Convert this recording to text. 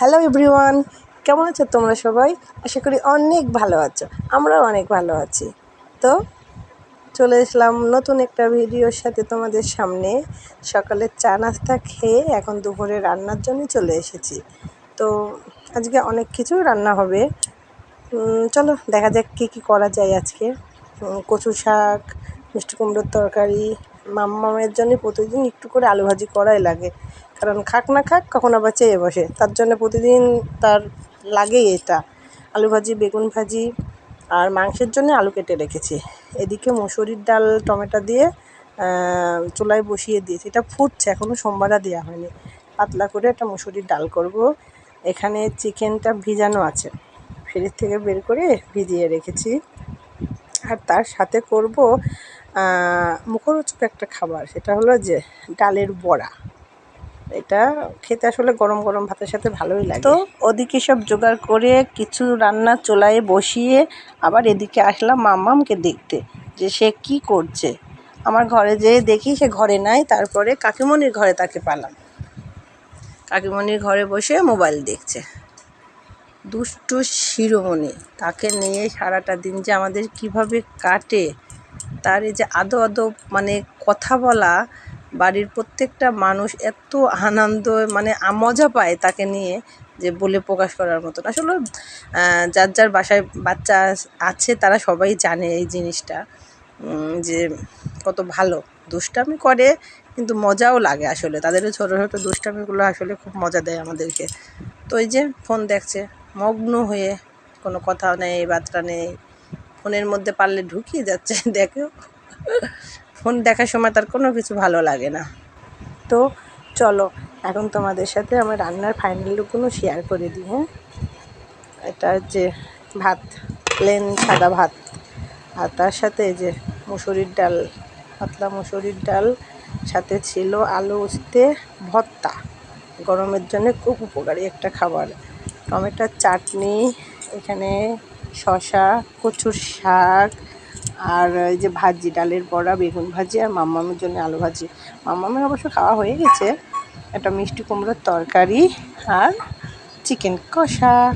Hello everyone কেমন আছো তোমরা সবাই? আশা করি অনেক ভালো আছো। আমরাও অনেক ভালো আছি। তো চলে এসলাম নতুন একটা ভিডিওর সাথে তোমাদের সামনে। সকালে চা নাস্তা খেয়ে এখন দুপুরে রান্নার জন্য চলে এসেছি। তো আজকে অনেক কিছু রান্না হবে। চলো দেখা যাক কী কী করা যায় আজকে। কচু শাক মিষ্টি কুমড়োর তরকারি মাম্মামের জন্য প্রতিদিন একটু করে আলু ভাজি করাই লাগে। কারণ খাক না খাক কখন আবার চেয়ে বসে। তার জন্য প্রতিদিন তার লাগেই এটা। আলু ভাজি, বেগুন ভাজি আর মাংসের জন্য আলু কেটে রেখেছি। এদিকে মুসুরির ডাল, টমেটো দিয়ে চুলায় বসিয়ে দিয়েছি। এটা ফুটছে এখনও সোমবারা দেওয়া হয়নি। পাতলা করে একটা মুসুরির ডাল করব। এখানে চিকেনটা ভিজানো আছে। ফ্রিজ থেকে বের করে ভিজিয়ে রেখেছি। আর তার সাথে করব মুখরোচক একটা খাবার, সেটা হলো যে ডালের বড়া। এটা খেতে আসলে গরম গরম ভাতের সাথে ভালোই লাগে। তো ওদিকে সব জোগাড় করে কিছু রান্না চুলায় বসিয়ে আবার এদিকে আসলাম মাম্মামকে দেখতে, যে সে কি করছে। আমার ঘরে যেয়ে দেখি সে ঘরে নাই, তারপরে কাকিমণির ঘরে তাকে পালাম। কাকিমণির ঘরে বসে মোবাইল দেখছে। দুষ্টু শিরোমণি, তাকে নিয়ে সারাটা দিন যে আমাদের কীভাবে কাটে তার এই যে আদো আদো মানে কথা বলা, বাড়ির প্রত্যেকটা মানুষ এত আনন্দ মানে মজা পায় তাকে নিয়ে যে বলে প্রকাশ করার মতন। আসলে যার যার বাসায় বাচ্চা আছে তারা সবাই জানে এই জিনিসটা যে কত ভালো। দুষ্টামি করে, কিন্তু মজাও লাগে আসলে। তাদের ছোটো ছোটো দুষ্টামিগুলো আসলে খুব মজা দেয় আমাদেরকে। তো এই যে ফোন দেখছে, মগ্ন হয়ে কোনো কথা নেই, বার্তা নেই ফোনের মধ্যে পারলে ঢুকিয়ে যাচ্ছে, দেখো। ফোন দেখার সময় তার কোনো কিছু ভালো লাগে না। তো চলো, এখন তোমাদের সাথে আমার রান্নার ফাইনাল লুকগুলো শেয়ার করে দিই হ্যাঁ? এটা যে ভাত প্লেন সাদা ভাত, আর তার সাথে যে মুসুরির ডাল, পাতলা মুসুরির ডাল, সাথে ছিল আলু উস্তে ভর্তা, গরমের জন্য খুব উপকারী একটা খাবার। টমেটোর চাটনি, এখানে শশা কচুর শাক, আর এই যে ভাজি, ডালের বড়া, বেগুন ভাজি আর মাম্মামের জন্য আলু ভাজি। মাম্মামের অবশ্য খাওয়া হয়ে গেছে। একটা মিষ্টি কুমড়োর তরকারি আর চিকেন কষা।